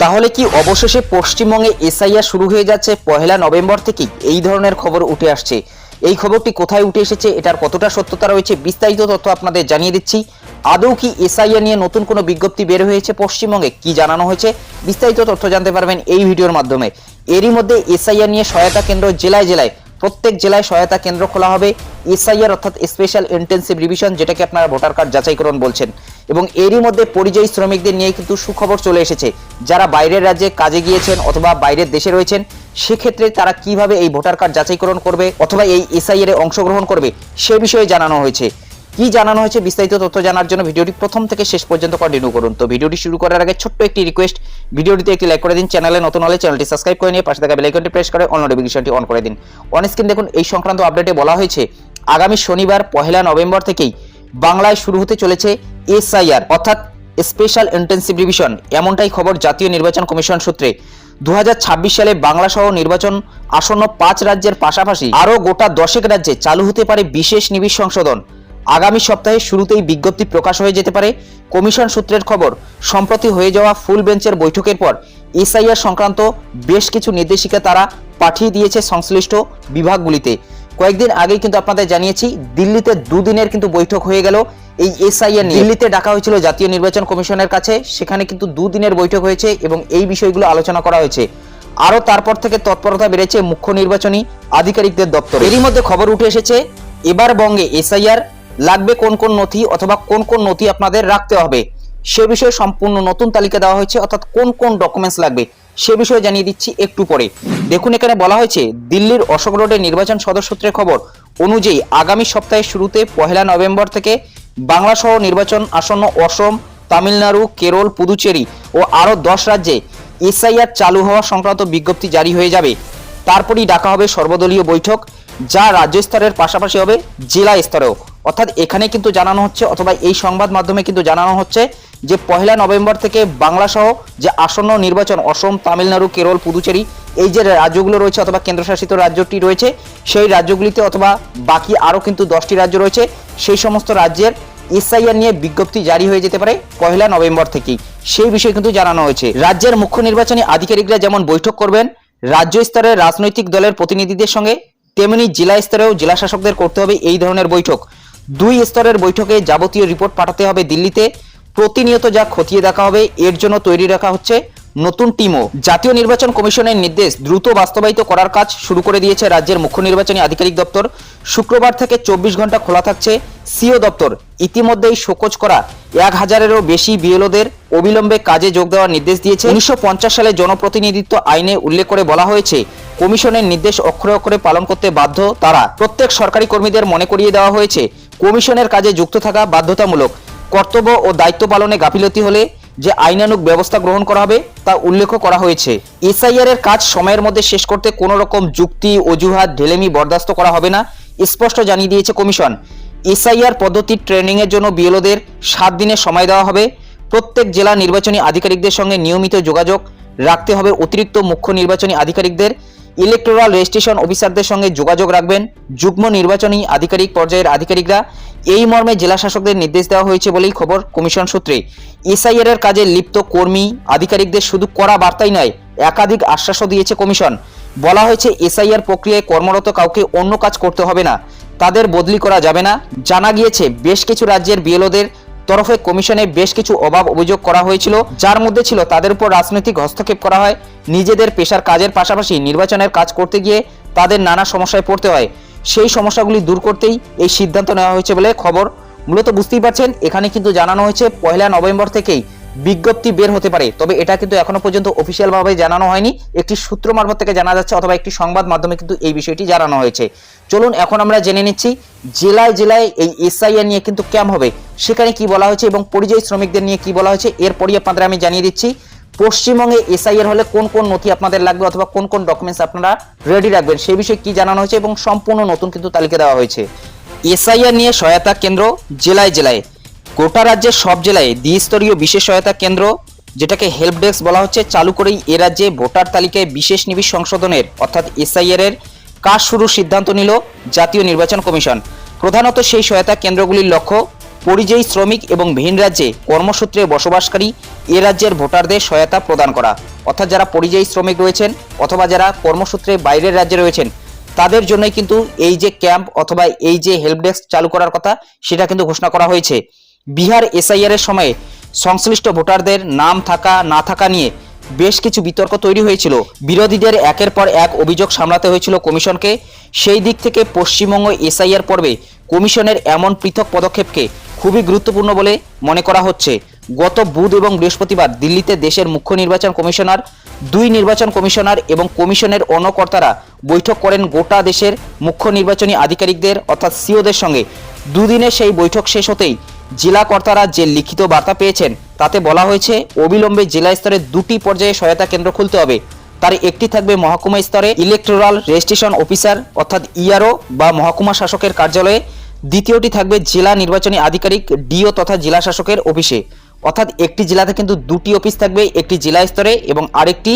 তাহলে কি অবশেষে পশ্চিমবঙ্গে এসআইআর শুরু হয়ে যাচ্ছে পহেলা নভেম্বর থেকেই? এই ধরনের খবর উঠে আসছে। এই খবরটি কোথায় উঠে এসেছে, এটার কতটা সত্যতা রয়েছে বিস্তারিত তথ্য আপনাদের জানিয়ে দিচ্ছি। আদৌ কি এসআইআর নিয়ে নতুন কোনো বিজ্ঞপ্তি বের হয়েছে পশ্চিমবঙ্গে? কি জানানো হয়েছে? বিস্তারিত তথ্য জানতে পারবেন এই ভিডিওর মাধ্যমে। এরই মধ্যে এসআইআর নিয়ে সহায়তা কেন্দ্র জেলায় জেলায়, প্রত্যেক জেলায় সহায়তা কেন্দ্র খোলা হবে। এসআইআর অর্থাৎ স্পেশাল ইন্টেন্সিভ রিভিশন যেটাকে আপনারা ভোটার কার্ড যাচাইকরণ বলছেন। এবং এরই মধ্যে পরিযায়ী শ্রমিকদের নিয়ে কিন্তু সুখবর চলে এসেছে। যারা বাইরের রাজ্যে কাজে গিয়েছেন অথবা বাইরের দেশে রয়েছেন, সেক্ষেত্রে তারা কীভাবে এই ভোটার কার্ড যাচাইকরণ করবে অথবা এই এসআইআর এ অংশগ্রহণ করবে, সে বিষয়ে জানানো হয়েছে। কি জানানো হয়েছে বিস্তারিত তথ্য জানার জন্য ভিডিওটি প্রথম থেকে শেষ পর্যন্ত কন্টিনিউ করুন। তো ভিডিওটি শুরু করার আগে ছোট্ট একটি রিকোয়েস্ট ভিডিওটিতে একটি লাইক করে দিন চ্যানেলে নতুন হলে চ্যানেলটি সাবস্ক্রাইব করে নিয়ে পাশে থাকা বেল আইকনটি প্রেস করে অন নোটিফিকেশনটি অন করে দিন। অন স্ক্রিন দেখুন, এই সংক্রান্ত আপডেটে বলা হয়েছে আগামী শনিবার পহেলা নভেম্বর থেকেই বাংলায় শুরু হতে চলেছে এসআইআর, অর্থাৎ স্পেশাল ইন্টেন্সিভ রিভিশন। এমনটাই খবর জাতীয় নির্বাচন কমিশন সূত্রে। দুহাজার ছাব্বিশ সালে বাংলা সহ নির্বাচন আসন্ন পাঁচ রাজ্যের পাশাপাশি আরও গোটা দশেক রাজ্যে চালু হতে পারে বিশেষ নিবিড় সংশোধন। আগামী সপ্তাহে শুরুতেই বিজ্ঞপ্তি প্রকাশ হয়ে যেতে পারে কমিশন সূত্রের খবর। সম্প্রতি হয়ে যাওয়া ফুল বেঞ্চের বৈঠকের পর এসআইআর সংক্রান্ত বেশ কিছু নির্দেশিকা তারা পাঠিয়ে দিয়েছে সংশ্লিষ্ট বিভাগগুলিতে। কয়েকদিন আগেই কিন্তু আপনাদের জানিয়েছি, দিল্লিতে দুদিনের কিন্তু বৈঠক হয়ে গেল। এই এসআইআর নিয়ে। দিল্লিতে ডাকা হয়েছিল জাতীয় নির্বাচন কমিশনের কাছে, সেখানে কিন্তু দুদিনের বৈঠক হয়েছে এবং এই বিষয়গুলো আলোচনা করা হয়েছে। আরও তারপর থেকে তৎপরতা বেড়েছে মুখ্য নির্বাচনী আধিকারিকদের দপ্তর। এরই মধ্যে খবর উঠে এসেছে, এবার বঙ্গে এসআইআর লাগবে কোন কোন নথি অথবা কোন কোন নথি আপনাদের রাখতে হবে। সে বিষয়ে সম্পূর্ণ নতুন তালিকা দেওয়া হয়েছে, অর্থাৎ কোন কোন ডকুমেন্টস লাগবে সে বিষয়ে জানিয়ে দিচ্ছি একটু পরে। দেখুন, এখানে বলা হয়েছে, দিল্লির অশোক রোডের নির্বাচন সূত্রের খবর অনুযায়ী আগামী সপ্তাহের শুরুতে পহেলা নভেম্বর থেকে বাংলা সহ নির্বাচন আসন্ন অসম, তামিলনাড়ু, কেরল, পুদুচেরি ও আরও দশ রাজ্যে এসআইআর চালু হওয়া সংক্রান্ত বিজ্ঞপ্তি জারি হয়ে যাবে। তারপরই ডাকা হবে সর্বদলীয় বৈঠক, যা রাজ্য স্তরের পাশাপাশি হবে জেলা স্তরেও। অর্থাৎ এখানে কিন্তু জানানো হচ্ছে, অথবা এই সংবাদ মাধ্যমে কিন্তু জানানো হচ্ছে যে পহেলা নভেম্বর থেকে বাংলা সহ যে আসন্ন নির্বাচন অসম, তামিলনাড়ু, কেরল, পুদুচেরি, এই যে রাজ্যগুলো রয়েছে অথবা কেন্দ্রশাসিত রাজ্যটি রয়েছে, সেই রাজ্যগুলিতে অথবা বাকি আরও কিন্তু দশটি রাজ্য রয়েছে, সেই সমস্ত রাজ্যের এসআইআর নিয়ে বিজ্ঞপ্তি জারি হয়ে যেতে পারে পহেলা নভেম্বর থেকেই। সেই বিষয়ে কিন্তু জানানো হয়েছে। রাজ্যের মুখ্য নির্বাচনী আধিকারিকরা যেমন বৈঠক করবেন, রাজ্য স্তরের রাজনৈতিক দলের প্রতিনিধিদের সঙ্গে, তেমনি জেলা স্তরেও জেলা শাসকদের করতে হবে এই ধরনের বৈঠক। দুই স্তরের বৈঠকে যাবতীয় রিপোর্ট পাঠাতে হবে দিল্লিতে। প্রতিনিয়ত যা খতিয়ে দেখা হবে, এর জন্য তৈরি রাখা হচ্ছে নতুন টিমও। জাতীয় নির্বাচন কমিশনের নির্দেশ দ্রুত বাস্তবায়িত করার কাজ শুরু করে দিয়েছে রাজ্যের মুখ্য নির্বাচনী আধিকারিক দপ্তর। শুক্রবার থেকে চব্বিশ ঘণ্টা খোলা থাকছে সিও দপ্তর। ইতিমধ্যেই শোকজ করা এক হাজারেরও বেশি বিএলওদের অবিলম্বে কাজে যোগ দেওয়ার নির্দেশ দিয়েছে। উনিশশো পঞ্চাশ সালে জনপ্রতিনিধিত্ব আইনে উল্লেখ করে বলা হয়েছে, কমিশনের নির্দেশ অক্ষরে অক্ষরে পালন করতে বাধ্য তারা। প্রত্যেক সরকারি কর্মীদের মনে করিয়ে দেওয়া হয়েছে, কমিশনের কাজে যুক্ত থাকা বাধ্যতামূলক। কর্তব্য ও দায়িত্ব পালনে গাফিলতি হলে যে আইনানুগ ব্যবস্থা গ্রহণ করা হবে, তা উল্লেখ করা হয়েছে। এসআইআর এর কাজ সময়ের মধ্যে শেষ করতে কোনো রকম যুক্তি, অজুহাত, ঢেলেমি বরদাস্ত করা হবে না, স্পষ্ট জানিয়ে দিয়েছে কমিশন। এসআইআর পদ্ধতির ট্রেনিং এর জন্য বিএলওদের সাত দিনের সময় দেওয়া হবে। প্রত্যেক জেলা নির্বাচনী আধিকারিকদের সঙ্গে নিয়মিত যোগাযোগ রাখতে হবে অতিরিক্ত মুখ্য নির্বাচনী আধিকারিকদের। ইলেকটোরাল রেজিস্ট্রেশন অফিসারদের সঙ্গে যোগাযোগ রাখবেন যুগ্ম নির্বাচনী আধিকারিক পর্যায়ের আধিকারিকরা। এই মর্মে জেলা শাসকদের নির্দেশ দেওয়া হয়েছে বলেই খবর কমিশন সূত্রে। এসআইআর এর কাজে লিপ্ত কর্মী আধিকারিকদের শুধু করা বার্তাই নয়, একাধিক আশ্বাসও দিয়েছে কমিশন। বলা হয়েছে, এসআইআর প্রক্রিয়ায় কর্মরত কাউকে অন্য কাজ করতে হবে না। তাদের বদলি করা যাবে না। জানা গিয়েছে, বেশ কিছু রাজ্যের বিএলওদের তরফে কমিশনে বেশ কিছু অভাব অভিযোগ করা হয়েছিল, যার মধ্যে ছিল তাদের উপর রাজনৈতিক হস্তক্ষেপ করা হয়, নিজেদের পেশার কাজের পাশাপাশি নির্বাচনের কাজ করতে গিয়ে তাদের নানা সমস্যায় পড়তে হয়। সেই সমস্যাগুলি দূর করতেই এই সিদ্ধান্ত নেওয়া হয়েছে বলে খবর। মূলত বুঝতেই পারছেন, এখানে কিন্তু জানানো হয়েছে পয়লা নভেম্বর থেকেই বিজ্ঞপ্তি বের হতে পারে। তবে এটা কিন্তু এখনও পর্যন্ত অফিসিয়াল ভাবে জানানো হয়নি। একটি সূত্র মারফত থেকে জানা যাচ্ছে অথবা একটি সংবাদ মাধ্যমে কিন্তু এই বিষয়টি জানানো হয়েছে। চলুন, এখন আমরা জেনে নিচ্ছি, জেলায় জেলায় এই এসআইআর নিয়ে কিন্তু ক্যাম্প হবে। সেখানে কি বলা হয়েছে এবং পরিযায়ী শ্রমিকদের নিয়ে কি বলা হয়েছে, এরপরই আপনাদের আমি জানিয়ে দিচ্ছি, পশ্চিমবঙ্গে এসআইআর হলে কোন কোন নথি আপনাদের লাগবে অথবা কোন কোন ডকুমেন্টস আপনারা রেডি রাখবেন, সেই বিষয়ে কি জানানো হয়েছে এবং সম্পূর্ণ নতুন কিন্তু তালিকা দেওয়া হয়েছে। এসআইআর নিয়ে সহায়তা কেন্দ্র জেলায় জেলায়। গোটা রাজ্যের সব জেলায় দ্বিস্তরীয় বিশেষ সহায়তা কেন্দ্র, যেটাকে হেল্প ডেস্ক বলা হচ্ছে, চালু করেই এ রাজ্যে ভোটার তালিকায় বিশেষ নিবিড় সংশোধনের, অর্থাৎ এসআইআর এর কাজ শুরুর সিদ্ধান্ত নিল জাতীয় নির্বাচন কমিশন। প্রধানত সেই সহায়তা কেন্দ্রগুলির লক্ষ্য, পরিযায়ী শ্রমিক এবং ভিন রাজ্যে কর্মসূত্রে বসবাসকারী এ রাজ্যের ভোটারদের সহায়তা প্রদান করা। অর্থাৎ যারা পরিযায়ী শ্রমিক রয়েছেন, অথবা যারা কর্মসূত্রে বাইরের রাজ্যে রয়েছেন, তাদের জন্যই কিন্তু এই যে ক্যাম্প অথবা এই যে হেল্প ডেস্ক চালু করার কথা, সেটা কিন্তু ঘোষণা করা হয়েছে। বিহার এসআইআর এর সময়ে সংশ্লিষ্ট ভোটারদের নাম থাকা, না থাকা নিয়ে বেশ কিছু বিতর্ক তৈরি হয়েছিল। বিরোধীদের একের পর এক অভিযোগ সামলাতে হয়েছিল কমিশনকে। সেই দিক থেকে পশ্চিমবঙ্গ এসআইআর পর্বে কমিশনের এমন পৃথক পদক্ষেপকে খুবই গুরুত্বপূর্ণ বলে মনে করা হচ্ছে। গত বুধ এবং বৃহস্পতিবার দিল্লিতে দেশের মুখ্য নির্বাচন কমিশনার, দুই নির্বাচন কমিশনার এবং কমিশনের অন্য কর্তারা বৈঠক করেন গোটা দেশের মুখ্য নির্বাচনী আধিকারিকদের অর্থাৎ সিওদের সঙ্গে। দুদিনের সেই বৈঠক শেষ হতেই জেলা কর্তারা যে লিখিত বার্তা পেয়েছেন, তাতে বলা হয়েছে, অবিলম্বে জেলা স্তরে দুটি পর্যায়ে সহায়তা কেন্দ্র খুলতে হবে। তার একটি থাকবে মহকুমা স্তরে ইলেকট্রাল রেজিস্ট্রেশন অফিসার অর্থাৎ ইআরও বা মহকুমা শাসকের কার্যালয়ে। দ্বিতীয়টি থাকবে জেলা নির্বাচনী আধিকারিক ডিও তথা জেলা শাসকের অফিসে। অর্থাৎ একটি জেলাতে কিন্তু দুটি অফিস থাকবে, একটি জেলা স্তরে এবং আরেকটি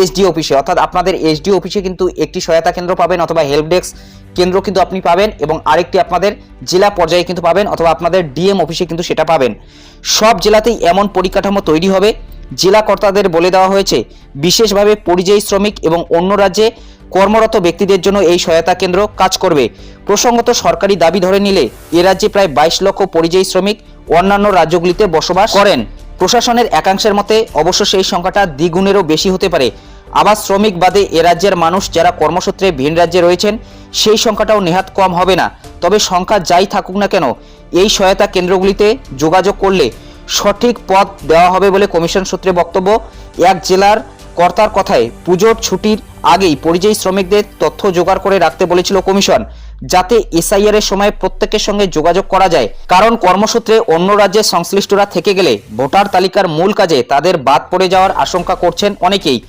এসডি অফিসে অর্থাৎ আপনাদের এসডি অফিসে কিন্তু একটি সহায়তা কেন্দ্র পাবেন অথবা হেল্প ডেস্ক কেন্দ্র কিন্তু আপনি পাবেন এবং আরেকটি আপনাদের জেলা পর্যায়ে কিন্তু পাবেন অথবা আপনাদের ডিএম অফিসে কিন্তু সেটা পাবেন। সব জেলাতেই এমন পরিকাঠামো তৈরি হবে। জেলা কর্তাদের বলে দেওয়া হয়েছে, বিশেষভাবে পরিযায়ী শ্রমিক এবং অন্য রাজ্যে কর্মরত ব্যক্তিদের জন্য এই সহায়তা কেন্দ্র কাজ করবে। প্রসঙ্গত সরকারি দাবি ধরে নিলে এ রাজ্যে প্রায় বাইশ লক্ষ পরিযায়ী শ্রমিক অন্যান্য রাজ্যগুলিতে বসবাস করেন। প্রশাসনের একাংশের মতে, অবশ্য সেই সংখ্যাটা দ্বিগুণেরও বেশি হতে পারে। আবার শ্রমিক বাদে এ রাজ্যের মানুষ যারা কর্মসূত্রে ভিন রাজ্যে রয়েছেন, সেই সংখ্যাটাও নেহাত কম হবে না। তবে সংখ্যা যাই থাকুক না কেন, এই সহায়তা কেন্দ্রগুলিতে যোগাযোগ করলে সঠিক পথ দেওয়া হবে বলে কমিশন সূত্রে বক্তব্য। এক জেলার কর্তার কথায়, পুজোর ছুটির আগেই পরিযায়ী শ্রমিকদের তথ্য জোগাড় করে রাখতে বলেছিল কমিশন। যাতে এসআইআর এর সময় প্রত্যেকের সঙ্গে যোগাযোগ করা যায়। কারণ কর্মসূত্রে অন্য রাজ্যের সংশ্লিষ্টরা থেকে গেলে ভোটার তালিকার মূল কাজে তাদের বাদ পড়ে যাওয়ার আশঙ্কা করছেন অনেকেই।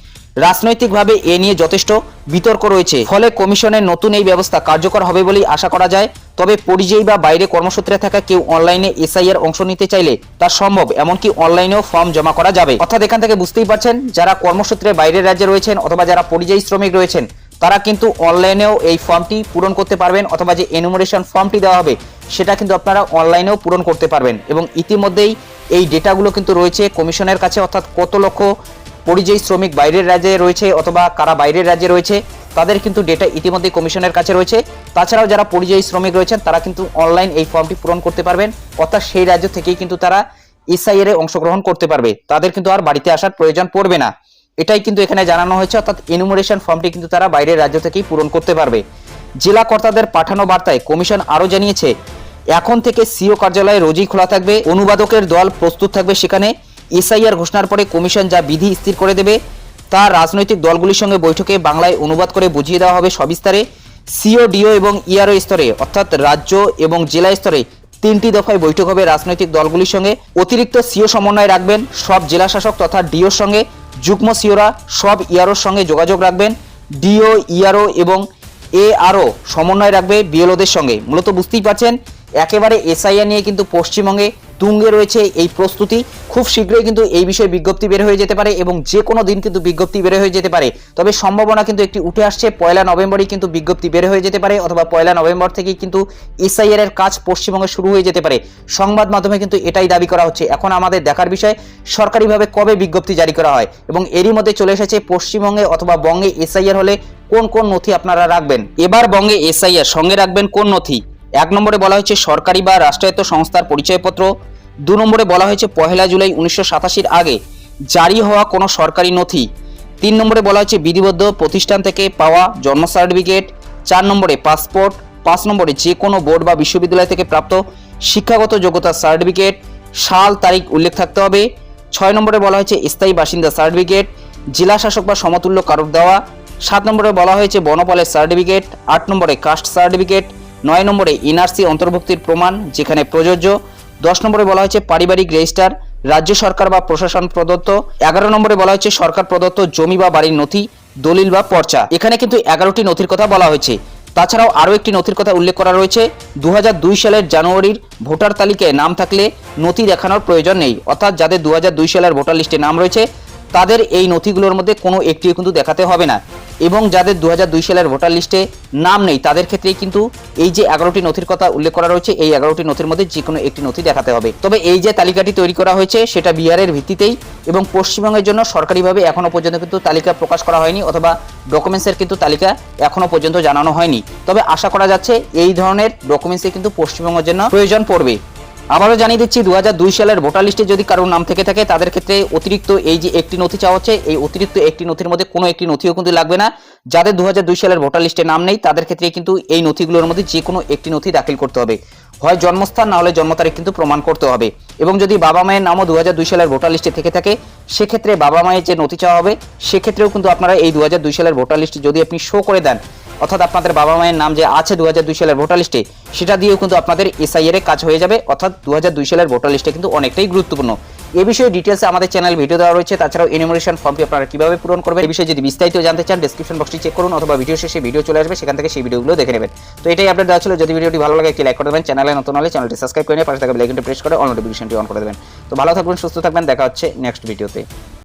রাজনৈতিকভাবে এ নিয়ে যথেষ্ট বিতর্ক রয়েছে। ফলে কমিশনের নতুন এই ব্যবস্থা কার্যকর হবে বলেই আশা করা যায়। তবে পরিযায়ী বা বাইরে কর্মসূত্রে থাকা কেউ অনলাইনে এসআইআর অংশ নিতে চাইলে তা সম্ভব, এমনকি অনলাইনেও ফর্ম জমা করা যাবে। অর্থাৎ এখান থেকে বুঝতেই পারছেন, যারা কর্মসূত্রে বাইরের রাজ্যে রয়েছেন অথবা যারা পরিযায়ী শ্রমিক রয়েছেন তারা কিন্তু অনলাইনেও এই ফর্মটি পূরণ করতে পারবেন অথবা যে এনুমারেশন ফর্মটি দেওয়া হবে, সেটা কিন্তু আপনারা অনলাইনেও পূরণ করতে পারবেন। এবং ইতিমধ্যেই এই ডেটাগুলো কিন্তু রয়েছে কমিশনের কাছে, অর্থাৎ কত লক্ষ পরিযায়ী শ্রমিক বাইরের রাজ্যে রয়েছে অথবা কারা বাইরের রাজ্যে রয়েছে, তাদের কিন্তু ডেটা ইতিমধ্যে কমিশনের কাছে রয়েছে। তাছাড়াও যারা পরিযায়ী শ্রমিক রয়েছেন, তারা কিন্তু অনলাইন এই ফর্মটি পূরণ করতে পারবেন, অর্থাৎ সেই রাজ্য থেকেই কিন্তু তারা এসআইআর এ অংশগ্রহণ করতে পারবে। তাদের কিন্তু আর বাড়িতে আসার প্রয়োজন পড়বে না। এটাই কিন্তু এখানে জানানো হয়েছে, অর্থাৎ এনুমারেশন ফর্মটি কিন্তু তারা বাইরের রাজ্য থেকেই পূরণ করতে পারবে। জেলা কর্তাদের পাঠানো বার্তায় কমিশন আরও জানিয়েছে, এখন থেকে সিও কার্যালয় রোজই খোলা থাকবে, অনুবাদকের দল প্রস্তুত থাকবে সেখানে, এসআইআর ঘোষণার পরে কমিশন যা বিধি স্থির করে দেবে, তা রাজনৈতিক দলগুলির সঙ্গে বৈঠকে বাংলায় অনুবাদ করে বুঝিয়ে দেওয়া হবে সবিস্তারে। সিও, ডিও এবং ইআরও স্তরে, অর্থাৎ রাজ্য এবং জেলা স্তরে তিনটি দফায় বৈঠক হবে রাজনৈতিক দলগুলির সঙ্গে। অতিরিক্ত সিও সমন্বয় রাখবেন সব জেলা শাসক তথা ডিওর সঙ্গে। যুগ্ম সিওরা সব ইয়ারোর সঙ্গে যোগাযোগ রাখবেন। ডিও, ইয়ারো এবং এ আরও সমন্বয় রাখবে বিএলওদের সঙ্গে। মূলত বুঝতেই পারছেন, একেবারে এসআইআ নিয়ে কিন্তু পশ্চিমবঙ্গে তুঙ্গে রয়েছে এই প্রস্তুতি। খুব শীঘ্রই কিন্তু এই বিষয়ে বিজ্ঞপ্তি বের হয়ে যেতে পারে এবং যে কোনো দিন কিন্তু বিজ্ঞপ্তি বের হয়ে যেতে পারে। তবে সম্ভাবনা কিন্তু একটি উঠে আসছে, পয়লা নভেম্বরই কিন্তু বিজ্ঞপ্তি বের হয়ে যেতে পারে অথবা পয়লা নভেম্বর থেকেই কিন্তু এসআইআর এর কাজ পশ্চিমবঙ্গে শুরু হয়ে যেতে পারে। সংবাদ মাধ্যমে কিন্তু এটাই দাবি করা হচ্ছে। এখন আমাদের দেখার বিষয়, সরকারিভাবে কবে বিজ্ঞপ্তি জারি করা হয় এবং এরই মধ্যে চলে এসেছে পশ্চিমবঙ্গে অথবা বঙ্গে এসআইআর হলে কোন কোন নথি আপনারা রাখবেন? এবার বঙ্গে এসআইআর সঙ্গে রাখবেন কোন নথি? এক নম্বরে বলা হয়েছে সরকারি বা রাষ্ট্রায়ত্ত সংস্থার পরিচয়পত্র দু নম্বরে বলা হয়েছে, পহেলা জুলাই উনিশশো সাতাশির আগে জারি হওয়া কোনো সরকারি নথি। তিন নম্বরে বলা হয়েছে, বিধিবদ্ধ প্রতিষ্ঠান থেকে পাওয়া জন্ম সার্টিফিকেট। চার নম্বরে পাসপোর্ট। পাঁচ নম্বরে যে কোনো বোর্ড বা বিশ্ববিদ্যালয় থেকে প্রাপ্ত শিক্ষাগত যোগ্যতা সার্টিফিকেট। সাল, তারিখ উল্লেখ থাকতে হবে। ছয় নম্বরে বলা হয়েছে, স্থায়ী বাসিন্দা সার্টিফিকেট। জেলা শাসক বা সমতুল্য কারোর দেওয়া। সাত নম্বরে বলা হয়েছে, বনপালের সার্টিফিকেট। আট নম্বরে কাস্ট সার্টিফিকেট। নয় নম্বরে এনআরসি অন্তর্ভুক্তির প্রমাণ, যেখানে প্রযোজ্য। দশ নম্বরে বলা হয়েছে পারিবারিক রেজিস্টার, রাজ্য সরকার বা প্রশাসন প্রদত্ত। এগারো নম্বরে বলা হয়েছে সরকার প্রদত্ত জমি বা বাড়ির নথি, দলিল বা পর্চা। এখানে কিন্তু এগারোটি নথির কথা বলা হয়েছে। তাছাড়াও আরও একটি নথির কথা উল্লেখ করা রয়েছে দু হাজার দুই সালের জানুয়ারির ভোটার তালিকায় নাম থাকলে নথি দেখানোর প্রয়োজন নেই। অর্থাৎ যাদের দু হাজার দুই সালের ভোটার লিস্টে নাম রয়েছে তাদের এই নথিগুলোর মধ্যে কোনো একটিও কিন্তু দেখাতে হবে না। এবং যাদের দু হাজার দুই সালের ভোটার লিস্টে নাম নেই, তাদের ক্ষেত্রে কিন্তু এই যে এগারোটি নথির কথা উল্লেখ করা রয়েছে, এই এগারোটি নথির মধ্যে যে কোনো একটি নথি দেখাতে হবে। তবে এই যে তালিকাটি তৈরি করা হয়েছে, সেটা বিহারের ভিত্তিতেই এবং পশ্চিমবঙ্গের জন্য সরকারিভাবে এখনও পর্যন্ত কিন্তু তালিকা প্রকাশ করা হয়নি অথবা ডকুমেন্টসের কিন্তু তালিকা এখনও পর্যন্ত জানানো হয়নি। তবে আশা করা যাচ্ছে, এই ধরনের ডকুমেন্টসে কিন্তু পশ্চিমবঙ্গের জন্য প্রয়োজন পড়বে। আবারও জানিয়ে দিচ্ছি দু হাজার দুই সালের ভোটার লিস্টে যদি কারোর নাম থেকে থাকে, তাদের ক্ষেত্রে অতিরিক্ত এই যে একটি নথি চাওয়া হচ্ছে, এই অতিরিক্ত একটি নথির মধ্যে কোনো একটি নথিও কিন্তু লাগবে না। যাদের দু হাজার দুই সালের ভোটার লিস্টে নাম নেই, তাদের ক্ষেত্রে কিন্তু এই নথিগুলোর মধ্যে যে কোনো একটি নথি দাখিল করতে হবে। হয় জন্মস্থান, না হলে জন্ম তারিখ কিন্তু প্রমাণ করতে হবে। এবং যদি বাবা মায়ের নামও দু দুই সালের ভোটার লিস্টে থেকে থাকে, সেক্ষেত্রে বাবা মায়ের যে নথি চাওয়া হবে, সেক্ষেত্রেও কিন্তু আপনারা এই দু হাজার দুই সালের ভোটার লিস্টে যদি আপনি শো করে দেন অর্থাৎ আপনাদের বাবা মায়ের নাম যে আছে দু হাজার দুই সালের ভোটার লিস্টে, সেটা দিয়েও কিন্তু আপনাদের এসআইআর এর কাজ হয়ে যাবে। অর্থাৎ দু হাজার দুই সালের ভোটার লিস্টে কিন্তু অনেকটাই গুরুত্বপূর্ণ। এ বিষয়ে ডিটেলসে আমাদের চ্যানেল ভিডিও দেওয়া রয়েছে, তাছাড়াও এনিমেশন ফর্মটি আপনারা কীভাবে পূরণ করবেন এই বিষয়ে যদি বিস্তারিত জানতে চান ডেসক্রিপশন বক্সটি চেক করুন, অথবা ভিডিও শেষে ভিডিও চলে আসবে, সেখান থেকে সেই ভিডিওগুলো দেখে নেবেন। তো এটাই আপডেট দেওয়া ছিল। যদি ভিডিওটি ভালো লাগে, একটি লাইক করে দেবেন চ্যানেলে নতুন হলে চ্যানেলটি সাবস্ক্রাইব করে নিয়ে পাশে থাকা বেল আইকনটি প্রেস করে অল নোটিফিকেশনটি অন করে দেবেন। তো ভালো থাকবেন, সুস্থ থাকবেন, দেখা হচ্ছে নেক্সট ভিডিওতে